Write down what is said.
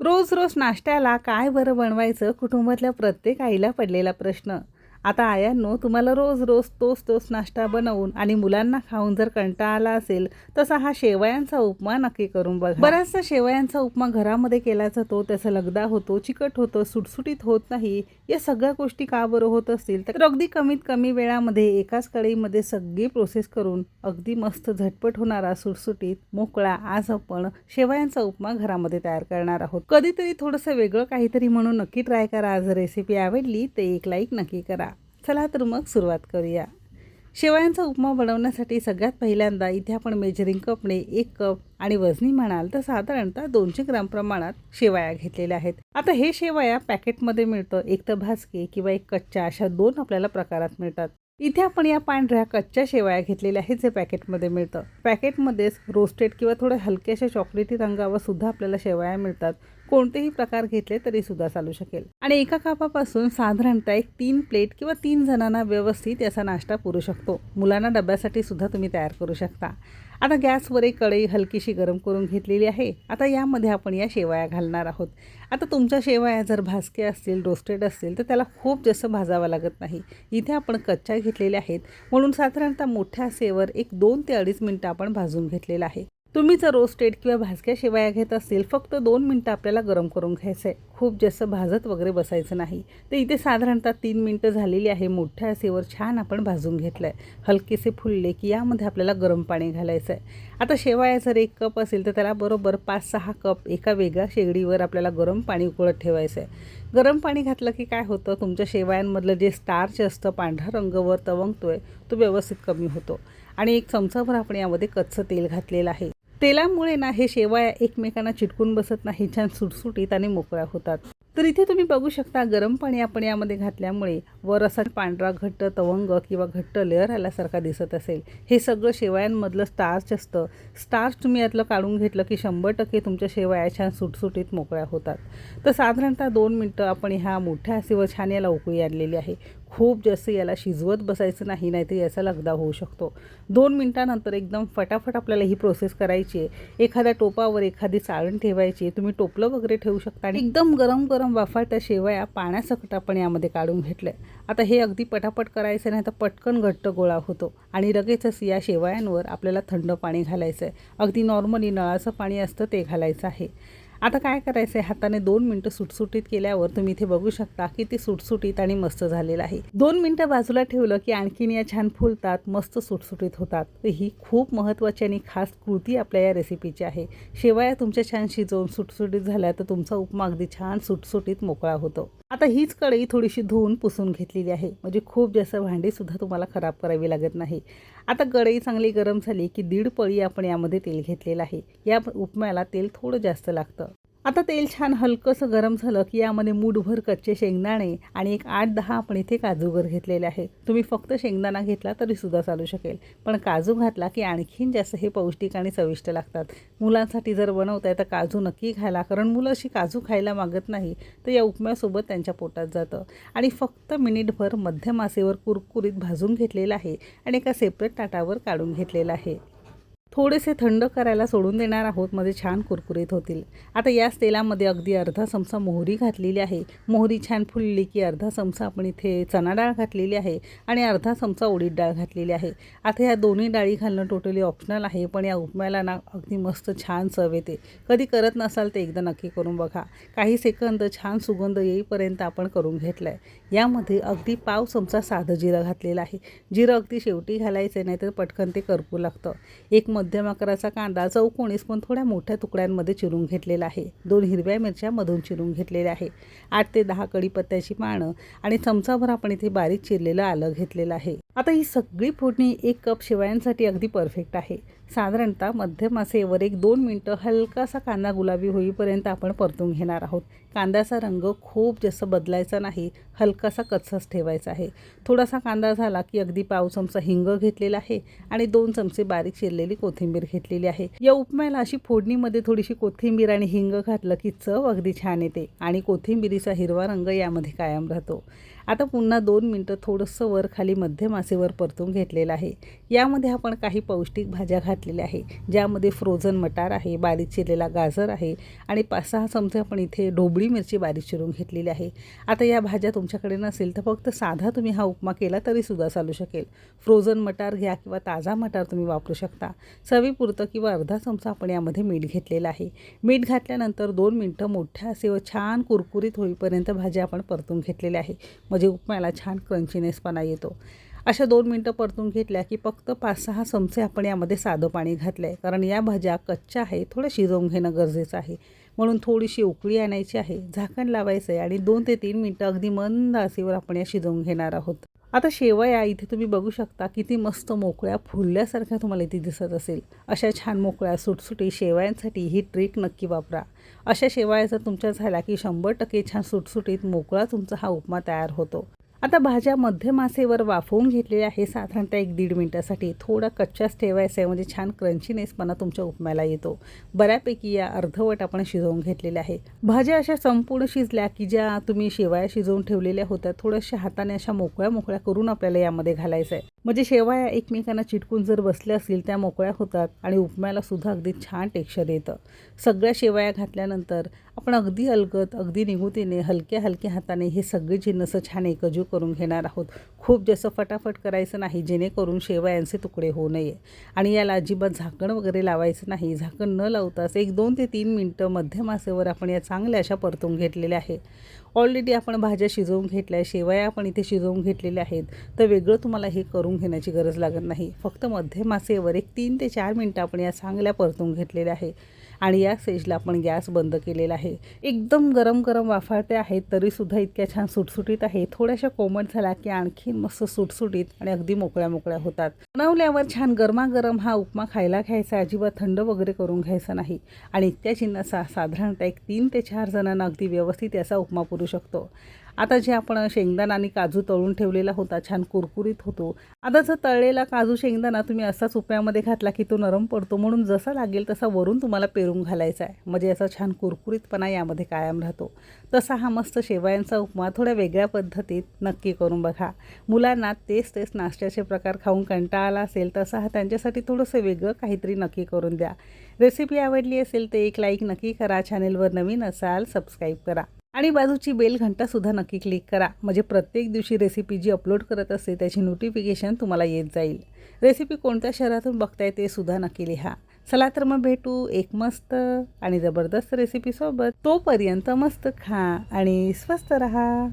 रोज रोज नाश्त्याला काय बरं बनवायचं? कुटुंबातल्या प्रत्येक आईला पडलेला प्रश्न. आता आयांनो तुम्हाला रोज रोज तोच तोच नाश्ता बनवून आणि मुलांना खाऊन जर कंटाळा आला असेल तसा हा शेवयांचा उपमा नक्की करून बघा. बऱ्याचसा शेवयांचा उपमा घरामध्ये केला जातो त्याचा लगदा होतो चिकट होतो सुटसुटीत होत नाही या सगळ्या गोष्टी का बरं होत असतील? तर अगदी कमीत कमी वेळामध्ये एकाच कढईमध्ये सगळी प्रोसेस करून अगदी मस्त झटपट होणारा सुटसुटीत मोकळा आज आपण शेवयांचा उपमा घरामध्ये तयार करणार आहोत. कधीतरी थोडंसं वेगळं काहीतरी म्हणून नक्की ट्राय करा. आज रेसिपी आवडली तर एक लाईक नक्की करा. चला तर मग सुरुवात करूया. शेवयांचा उपमा बनवण्यासाठी सगळ्यात पहिल्यांदा इथे आपण मेजरिंग कपने एक कप आणि वजनी म्हणाल तर साधारणतः दोनशे ग्राम प्रमाणात शेवया घेतलेल्या आहेत. आता हे शेवया पॅकेटमध्ये मिळतं. एक तर भाजके किंवा एक कच्च्या अशा दोन आपल्याला प्रकारात मिळतात. इथे आपण या पांढऱ्या कच्च्या शेवया घेतलेल्या आहेत जे पॅकेटमध्ये मिळतं. पॅकेटमध्येच रोस्टेड किंवा थोड्या हलक्याशा चॉकलेटी रंगावर सुद्धा आपल्याला शेवया मिळतात. कोणतेही प्रकार घेतले तरी सुद्धा चालू शकेल. आणि एका कापापासून साधारणतः एक तीन प्लेट किंवा तीन जणांना व्यवस्थित याचा नाश्ता पुरू शकतो. मुलांना डब्यासाठी सुद्धा तुम्ही तयार करू शकता. आता गॅसवर एक कढई हलकीशी गरम करून घेतलेली आहे. आता यामध्ये आपण या शेवया घालणार आहोत. आता तुमच्या शेवया जर भाजके असतील रोस्टेड असतील तर त्याला खूप जास्त भाजावं लागत नाही. इथे आपण कच्च्या घेतलेल्या आहेत. म्हणून साधारणतः मोठ्या सेवर एक दोन ते अडीच मिनटं आपण भाजून घेतलेलं आहे. तुम्ही जर रोस्टेड किंवा भाजक्या शेवया घेत असतील फक्त दोन मिनटं आपल्याला गरम करून घ्यायचं आहे खूप जास्त भाजत वगैरे बसायचं नाही. तर इथे साधारणतः तीन मिनटं झालेली आहे. मोठ्या असेवर छान आपण भाजून घेतलं आहे हलकेसे फुलले की यामध्ये आपल्याला गरम पाणी घालायचं आहे आता शेवया जर एक कप असेल तर त्याला बरोबर पाच सहा कप एका वेगळ्या शेगडीवर आपल्याला गरम पाणी उकळत ठेवायचं आहे गरम पाणी घातलं की काय होतं? तुमच्या शेवयांमधलं जे स्टार्च असतं पांढरा रंगवर तवंगतो आहे तो व्यवस्थित कमी होतो. आणि एक चमचाभर आपण यामध्ये कच्चं तेल घातलेलं आहे. तेलामुळे ना हे शेवया एकमेकांना चिटकून बसत नाही छान सुटसुटीत आणि मोकळ्या होतात. तर इथे तुम्ही बघू शकता गरम पाणी आपण यामध्ये घातल्यामुळे वर असा पांढरा घट्ट तवंग किंवा घट्ट लेअर आल्यासारखा दिसत असेल. हे सगळं शेवयांमधलं स्टार्च असतं. स्टार्च तुम्ही यातलं काढून घेतलं की शंभर टक्के तुमच्या शेवया छान सुटसुटीत मोकळ्या होतात. तर साधारणतः दोन मिनटं आपण ह्या मोठ्या असेवर छान याला उकळी आणलेली आहे. खूप जास्त याला शिजवत बसायचं नाही नाहीतर याचा लगदा होऊ शकतो. दोन मिनटानंतर एकदम फटाफट आपल्याला ही प्रोसेस करायची आहे. एखाद्या टोपावर एखादी चाळण ठेवायची तुम्ही टोपलं वगैरे ठेवू शकता आणि एकदम गरम गरम वाफाळत्या शेवया पाण्यासकट आपण यामध्ये काढून घेतलं आता हे अगदी पटापट करायचं नाही तर पटकन घट्ट गोळा होतो आणि लगेचच या शेवयांवर आपल्याला थंड पाणी घालायचं आहे. अगदी नॉर्मली नळाचं पाणी असतं ते घालायचं आहे. आता काय करायचं आहे हाताने दोन मिनटं सुटसुटीत केल्यावर तुम्ही इथे बघू शकता की ते सुटसुटीत आणि मस्त झालेलं आहे. दोन मिनटं बाजूला ठेवलं की आणखीन या छान फुलतात मस्त सुटसुटीत होतात. तर ही खूप महत्त्वाची आणि खास कृती आपल्या या रेसिपीची आहे. शेवया तुमच्या छान शिजवून सुटसुटीत झाल्या तर तुमचा उपमा अगदी छान सुटसुटीत मोकळा होतो. आता हीच कढई थोडीशी धुवून पुसून घेतलेली आहे. म्हणजे खूप जास्त भांडीसुद्धा तुम्हाला खराब करावी लागत नाही. आता कढई चांगली गरम झाली की दीड पळी आपण यामध्ये तेल घेतलेलं आहे. या उपम्याला तेल थोडं जास्त लागतं. आता तेल छान हलकंसं गरम झालं की यामध्ये मूठभर कच्चे शेंगदाणे आणि एक आठ दहा आपण इथे काजूगर घेतलेले आहे तुम्ही फक्त शेंगदाणा घेतला तरीसुद्धा चालू शकेल. पण काजू घातला की आणखीन जास्त हे पौष्टिक आणि चविष्ट लागतात. मुलांसाठी जर बनवताय तर काजू नक्की खायला कारण मुलं अशी काजू खायला मागत नाही तर या उपम्यासोबत त्यांच्या पोटात जातं. आणि फक्त मिनिटभर मध्यम आसेवर कुरकुरीत भाजून घेतलेलं आहे आणि एका सेपरेट ताटावर काढून घेतलेलं आहे. थोडेसे थंड करायला सोडून देणार आहोत मध्ये छान कुरकुरीत होतील. आता याच तेलामध्ये अगदी अर्धा चमचा मोहरी घातलेली आहे. मोहरी छान फुलली की अर्धा चमचा आपण इथे चणा डाळ घातलेली आहे आणि अर्धा चमचा उडीद डाळ घातलेली आहे. आता ह्या दोन्ही डाळी घालणं टोटली ऑप्शनल आहे पण या उपम्याला ना अगदी मस्त छान चव येते. कधी करत नसाल ते एकदा नक्की करून बघा. काही सेकंद छान सुगंध येईपर्यंत आपण करून घेतलं आहे यामध्ये अगदी पाव चमचा साधं जिरं घातलेलं आहे. जिरं अगदी शेवटी घालायचं नाही तर पटकन ते करपू लागतं. एक मध्यम आकाराचा कांदा चौकोणीस पण थोड्या मोठ्या तुकड्यांमध्ये चिरून घेतलेला आहे. दोन हिरव्या मिरच्या मधून चिरून घेतलेल्या आहे. आठ ते दहा कढीपत्त्याची पानं आणि चमचाभर आपण इथे बारीक चिरलेलं आलं घेतलेलं आहे. आता ही सगळी फोडणी एक कप शेवयांसाठी अगदी परफेक्ट आहे. साधारणतः मध्यम असेवर एक दोन मिनटं हलकासा कांदा गुलाबी होईपर्यंत आपण परतून घेणार आहोत. कांद्याचा रंग खूप जास्त बदलायचा नाही हलकासा कच्चाच ठेवायचा आहे. थोडासा कांदा झाला की अगदी पाव चमचा हिंग घेतलेला आहे आणि दोन चमचे बारीक चिरलेली कोथिंबीर कोथिंबीर घेतलेली आहे. या उपम्याला अशी फोडणीमध्ये थोडीशी कोथिंबीर आणि हिंग घातलं की चव अगदी छान येते आणि कोथिंबीरीचा हिरवा रंग यामध्ये कायम राहतो. आता पुन्हा दोन मिनटं थोडंसं वर खाली मध्यम आसेवर परतून घेतलेलं आहे. यामध्ये आपण काही पौष्टिक भाज्या घातलेल्या आहे ज्यामध्ये फ्रोझन मटार आहे बारीक चिरलेला गाजर आहे आणि पाच सहा चमचे आपण इथे ढोबळी मिरची बारीक चिरून घेतलेली आहे. आता या भाज्या तुमच्याकडे नसेल तर फक्त साधा तुम्ही हा उपमा केला तरीसुद्धा चालू शकेल. फ्रोझन मटार घ्या किंवा ताजा मटार तुम्ही वापरू शकता. चवीपुरतं किंवा अर्धा चमचा आपण यामध्ये मीठ घेतलेलं आहे. मीठ घातल्यानंतर दोन मिनटं मोठ्या असे व छान कुरकुरीत होईपर्यंत भाज्या आपण परतून घेतलेल्या आहे. म्हणजे उपम्याला छान क्रंचीनेसपणा येतो. अशा दोन मिनटं परतून घेतल्या की फक्त पाच सहा चमचे आपण यामध्ये साधं पाणी घातलं आहे कारण या भाज्या कच्च्या आहे थोडं शिजवून घेणं गरजेचं आहे. म्हणून थोडीशी उकळी आणायची आहे झाकण लावायचं आहे आणि दोन ते तीन मिनटं अगदी मंद आसेवर आपण या शिजवून घेणार आहोत. आता शेवया इथे तुम्ही बघू शकता किती मस्त मोकळ्या फुलल्यासारख्या तुम्हाला इथे दिसत असेल. अशा छान मोकळ्या सुटसुटी शेवयांसाठी ही ट्रिक नक्की वापरा. अशा शेवया जर तुमच्या झाल्या की शंभर टक्के छान सुटसुटीत मोकळा तुमचा हा उपमा तयार होतो. आता भाज्या मध्यम आसेवर वाफवून घेतलेल्या आहे साधारणतः एक दीड मिनटासाठी. थोडा कच्चाच ठेवायचा आहे. म्हणजे छान क्रंचीनेसपणा तुमच्या उपम्याला येतो. बऱ्यापैकी या अर्धवट आपण शिजवून घेतलेल्या आहे भाज्या अशा संपूर्ण शिजल्या की ज्या तुम्ही शेवाया शिजवून ठेवलेल्या होत्या. थोड्याशा हाताने अशा मोकळ्या मोकळ्या करून आपल्याला यामध्ये घालायचं आहे म्हणजे शेवाया एकमेकांना चिटकून जर बसल्या असतील त्या मोकळ्या होतात आणि उपम्याला सुद्धा अगदी छान टेक्स्चर येतं. सगळ्या शेवाया घातल्यानंतर आपण अगदी अलगत अगदी निगुतीने हलक्या हलक्या हाताने हे सगळे जिन्नस छान एकजू करून घेणार आहोत. खूप जास्त फटाफट करायचं नाही जेणेकरून शेवयांचे तुकडे होऊ नये. आणि याला अजिबात झाकण वगैरे लावायचं नाही. झाकण न लावताच एक दोन ते तीन मिनटं मध्यम आसेवर आपण या चांगल्या अशा परतून घेतलेल्या आहे ऑलरेडी आपण भाज्या शिजवून घेतल्या शेवया आपण इथे शिजवून घेतलेल्या आहेत. तर वेगळं तुम्हाला हे करून घेण्याची गरज लागत नाही. फक्त मध्यम आसेवर एक तीन ते चार मिनटं आपण या चांगल्या परतून घेतलेल्या आहे आणि या स्टेजला आपण गॅस बंद केलेला आहे. एकदम गरम गरम वाफाळते आहेत तरीसुद्धा इतक्या छान सुटसुटीत आहे. थोड्याशा कोमट झाला की आणखीन मस्त सुटसुटीत आणि अगदी मोकळ्या मोकळ्या होतात. बनवल्यावर छान गरमागरम हा उपमा खायला घ्यायचा अजिबात थंड वगैरे करून घ्यायचा नाही. आणि इतक्या चिन्हाचा साधारणतः एक तीन ते चार जणांना अगदी व्यवस्थित याचा उपमा पुरू शकतो. आता जे आपण शेंगदाणा आणि काजू तळून ठेवलेला होता छान कुरकुरीत होतो. आता जर तळलेला काजू शेंगदाणा तुम्ही असाच उप्यामध्ये घातला की तो नरम पडतो म्हणून जसा लागेल तसा वरून तुम्हाला पेरून घालायचा आहे. म्हणजे याचा छान कुरकुरीतपणा यामध्ये कायम राहतो. तसा हा मस्त शेवयांचा उपमा थोड्या वेगळ्या पद्धतीत नक्की करून बघा. मुलांना तेच तेच नाश्त्याचे प्रकार खाऊन कंटाळा आला असेल तसा हा त्यांच्यासाठी थोडंसं वेगळं काहीतरी नक्की करून द्या. रेसिपी आवडली असेल तर एक लाईक नक्की करा. चॅनेलवर नवीन असाल सबस्क्राईब करा. आणि बाजूची बेल घंटासुद्धा नक्की क्लिक करा. म्हणजे प्रत्येक दिवशी रेसिपी जी अपलोड करत असते त्याची नोटिफिकेशन तुम्हाला येत जाईल. रेसिपी कोणत्या शहरातून बघताय ते सुद्धा नक्की लिहा. चला तर मग भेटू एक मस्त आणि जबरदस्त रेसिपीसोबत तोपर्यंत मस्त खा आणि स्वस्त रहा.